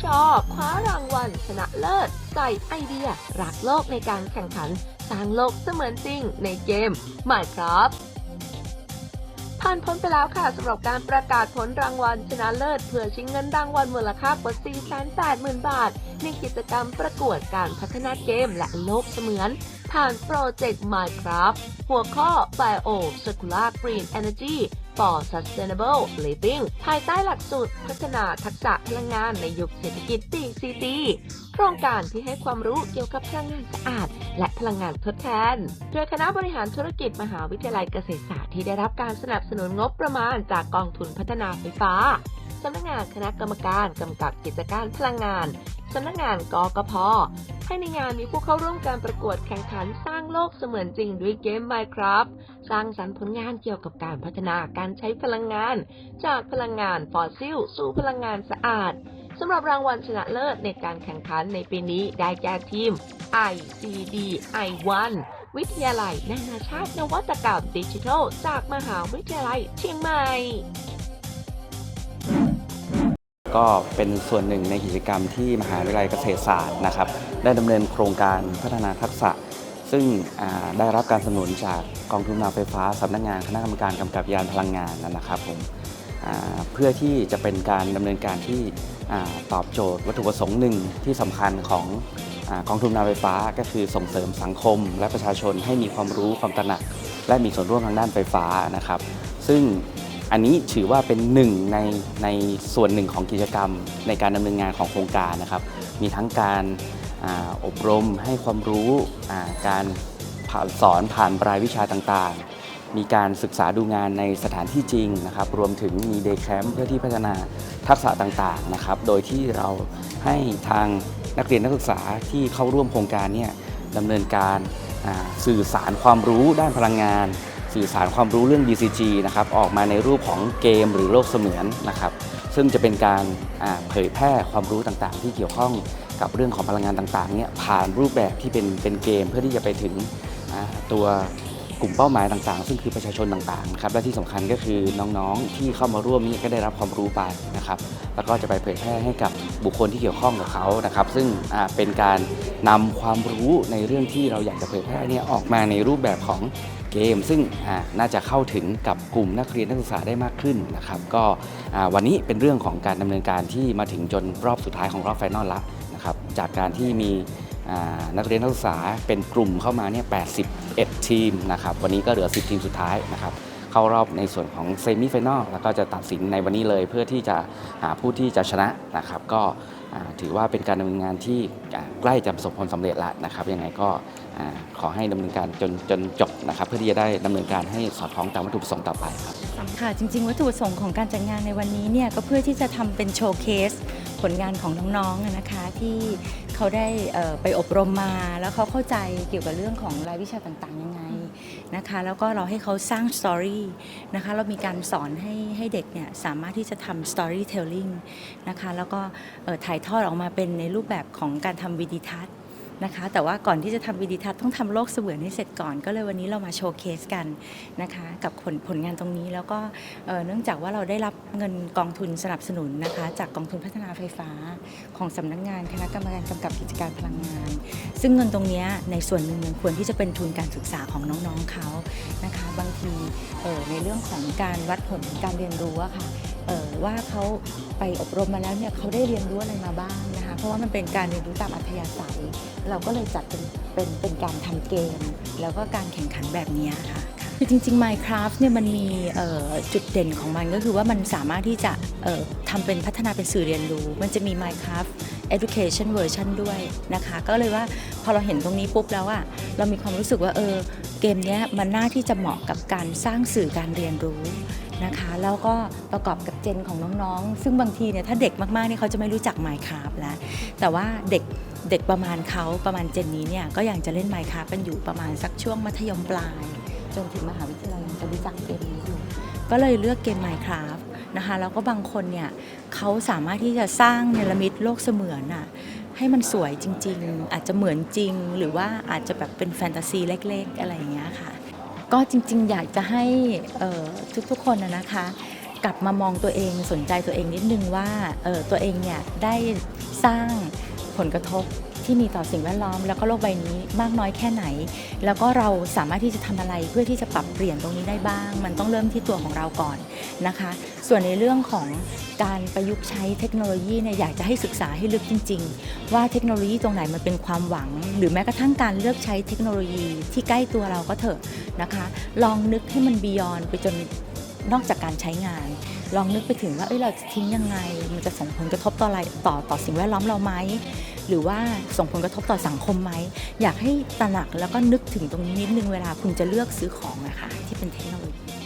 ชคว้ารางวัลชนะเลิศ ใส่ไอเดีย รักโลกในการแข่งขัน สร้างโลกเสมือนจริงในเกม Minecraft ผ่านพ้นไปแล้วค่ะสำหรับการประกาศผลรางวัลชนะเลิศ เพื่อชิงเงินรางวัลมูลค่ากว่า 480,000 บาท ในกิจกรรมประกวดการพัฒนาเกมและโลกเสมือน ผ่านโปรเจกต์ Minecraft หัวข้อ Bio Circular Green Energy for Sustainable Living ภายใต้หลักสูตรพัฒนาทักษะพลังงานในยุคเศรษฐกิจ DCT โครงการที่ให้ความรู้เกี่ยวกับพลังงานสะอาด และพลังงานทดแทน โดยคณะบริหารธุรกิจมหาวิทยาลัยเกษตรศาสตร์ที่ได้รับการสนับสนุนงบประมาณจากกองทุนพัฒนาไฟฟ้า สำนักงานคณะกรรมการกำกับกิจการพลังงาน สำนักงานกกพให้ในงานมีผู้เข้าร่วมการประกวดแข่งขันสร้างโลกเสมือนจริงด้วยเกม Minecraft สร้างสรรค์ผลงานเกี่ยวกับการพัฒนาการใช้พลังงาน จากพลังงานฟอสซิล สู่พลังงานสะอาดสำหรับรางวัลชนะเลิศในการแข่งขันในปีนี้ได้แก่ทีม ICD I1 วิทยาลัยนานาชาตินวัตกรรมดิจิทัล จากมหาวิทยาลัยเชียงใหม่ ก็เป็นส่วนหนึ่งในกิจกรรมที่มหาวิทยาลัยเกษตรศาสตร์นะครับ ได้ดำเนินโครงการพัฒนาทักษะ ซึ่งได้รับการสนับสนุนจากกองทุนนาไฟฟ้าสำนักงานคณะกรรมการกำกับยานพลังงานนะครับผมเพื่อที่จะเป็นการดำเนินการที่ตอบโจทย์วัตถุประสงค์หนึ่งที่สำคัญของกองทุนนาไฟฟ้าก็คือส่งเสริมสังคม และประชาชนให้มีความรู้ความตระหนัก และมีส่วนร่วมทางด้านไฟฟ้านะครับ ซึ่ง อันนี้ถือว่าเป็นหนึ่งในในส่วนหนึ่งของกิจกรรม ในการดำเนินงานของโครงการนะครับ มีทั้งการอาอบรมให้ความรู้อ่าการผ่านสอนผ่านรายวิชาต่างๆ มีการศึกษาดูงานในสถานที่จริงนะครับ รวมถึงมีเดย์แคมป์เพื่อที่พัฒนาทักษะต่างๆนะครับ โดยที่เราให้ทางนักเรียนนักศึกษาที่เข้าร่วมโครงการเนี่ยดำเนินการอ่าสื่อสารความรู้ด้านพลังงาน สื่อสารความรู้เรื่อง BCG นะครับออกมาในรูปของเกมหรือโลกเสมือนนะครับซึ่งจะเป็นการเผยแพร่ความรู้ต่างๆ ที่เกี่ยวข้องกับเรื่องของพลังงานต่างๆเนี่ยผ่านรูปแบบที่เป็นเป็นเกมเพื่อที่จะไปถึงตัวกลุ่มเป้าหมายต่างๆ ซึ่งคือประชาชนต่างๆนะครับและที่สำคัญก็คือน้องๆที่เข้ามาร่วมนี้ก็ได้รับความรู้ไปนะครับแล้วก็จะไปเผยแพร่ให้กับบุคคลที่เกี่ยวข้องกับเขานะครับ ซึ่งเป็นการนำความรู้ในเรื่องที่เราอยากจะเผยแพร่เนี่ยออกมาในรูปแบบของ เกม ซึ่งน่าจะเข้าถึงกับกลุ่มนักเรียนนักศึกษาได้มากขึ้นนะครับก็วันนี้เป็นเรื่องของการดำเนินการที่มาถึงจนรอบสุดท้ายของรอบไฟนอลละนะครับจากการที่มีนักเรียนนักศึกษาเป็นกลุ่มเข้ามาเนี่ย81 ทีมนะครับวันนี้ก็เหลือ 10 ทีมสุดท้ายนะครับเข้ารอบในส่วนของเซมิไฟนอลแล้วก็จะตัดสินในวันนี้เลยเพื่อที่จะหาผู้ที่จะชนะนะครับก็ถือว่าเป็นการดำเนินงานที่ ใกล้จะประสบผลสำเร็จแล้วนะครับยังไงก็ขอให้ดำเนินการจนจนจบนะครับ เพื่อที่จะได้ดำเนินการให้สอดคล้องตามวัตถุประสงค์ต่อไปครับ ค่ะ จริง ๆ วัตถุประสงค์ของการจัดงานในวันนี้เนี่ยก็เพื่อที่จะทำเป็นโชว์เคส ผลงานของน้องๆนะคะที่เขาได้ไปอบรมมาแล้วเขาเข้าใจเกี่ยวกับเรื่องของรายวิชาต่างๆ ยังไงนะคะแล้วก็เราให้เขาสร้างสตอรี่นะคะเรามีการสอนให้ให้เด็กเนี่ยสามารถที่จะทำสตอรี่เทลลิงนะคะแล้วก็ถ่ายทอดออกมาเป็นในรูปแบบของการทำวิดีทัศน์ นะคะ แต่ว่าก่อนที่จะทำวิดีทัศน์ต้องทำโลกเสมือนให้เสร็จก่อน ก็เลยวันนี้เรามาโชว์เคสกันนะคะ กับผลผลงานตรงนี้แล้วก็เอ่อเนื่องจากว่าเราได้รับเงินกองทุนสนับสนุนนะคะ จากกองทุนพัฒนาไฟฟ้าของสำนักงานคณะกรรมการกำกับกิจการพลังงาน ซึ่งเงินตรงเนี้ยในส่วนหนึ่งมันควรที่จะเป็นทุนการศึกษาของน้องๆเขานะคะ บางทีเอ่อในเรื่องของการวัดผลการเรียนรู้อะค่ะเอ่อว่าเขาไปอบรมมาแล้วเนี่ยเขาได้เรียนรู้อะไรมาบ้างนะคะ เพราะว่ามันเป็นการเรียนรู้ตามอัธยาศัยเราก็เลยจัดเป็นเป็นเป็นการทำเกม แล้วก็การแข่งขันแบบนี้ค่ะคือจริง ๆ Minecraft เนี่ยมันมีจุดเด่นของมันก็คือว่ามันสามารถที่จะทำเป็นพัฒนาเป็นสื่อเรียนรู้ มันจะมี Minecraft Education Version ด้วยนะคะ ก็เลยว่าพอเราเห็นตรงนี้ปุ๊บแล้วอะเรามีความรู้สึกว่าเออเกมนี้มันน่าที่จะเหมาะกับการสร้างสื่อการเรียนรู้ นะคะ แล้วก็ประกอบกับเจนของน้องๆ ซึ่งบางทีเนี่ยถ้าเด็กมากๆเนี่ยเขาจะไม่รู้จัก Minecraft แล้ว แต่ว่าเด็กเด็กประมาณเขาประมาณเจนนี้เนี่ยก็ยังจะเล่น Minecraft กันอยู่ประมาณสักช่วงมัธยมปลาย จนถึงมหาวิทยาลัยจะรู้จักเกมนี้อยู่ก็เลยเลือกเกม Minecraft นะคะแล้วก็บางคนเนี่ยเขาสามารถที่จะสร้างเนรมิตโลกเสมือนน่ะให้มันสวยจริง ๆ อาจจะเหมือนจริง หรือว่าอาจจะแบบเป็นแฟนตาซีเล็ก ๆ อะไรอย่างเงี้ยค่ะ ก็จริงๆ อยากจะให้ทุกๆคนนะคะ กลับมามองตัวเองสนใจตัวเองนิดนึงว่าตัวเองเนี่ยได้สร้างผลกระทบ ที่มีต่อสิ่งแวดล้อม แล้วก็โลกใบนี้มากน้อยแค่ไหน แล้วก็เราสามารถที่จะทำอะไรเพื่อที่จะปรับเปลี่ยนตรงนี้ได้บ้าง มันต้องเริ่มที่ตัวของเราก่อนนะคะ ส่วนในเรื่องของการประยุกต์ใช้เทคโนโลยีเนี่ยอยากจะให้ศึกษาให้ลึกจริง ๆ ว่าเทคโนโลยีตรงไหนมันเป็นความหวัง หรือแม้กระทั่งการเลือกใช้เทคโนโลยีที่ใกล้ตัวเราก็เถอะนะคะ ลองนึกให้มันบียอนไปจน นอกจากการใช้งาน ลองนึกไปถึงว่าเอ้ยเราจะทิ้งยังไง มันจะส่งผลกระทบต่ออะไรต่อต่อสิ่งแวดล้อมเราไหมหรือว่าส่งผลกระทบต่อสังคมไหมอยากให้ตระหนักแล้วก็นึกถึงตรงนี้นิดนึงเวลาคุณจะเลือกซื้อของนะคะที่เป็นเทคโนโลยี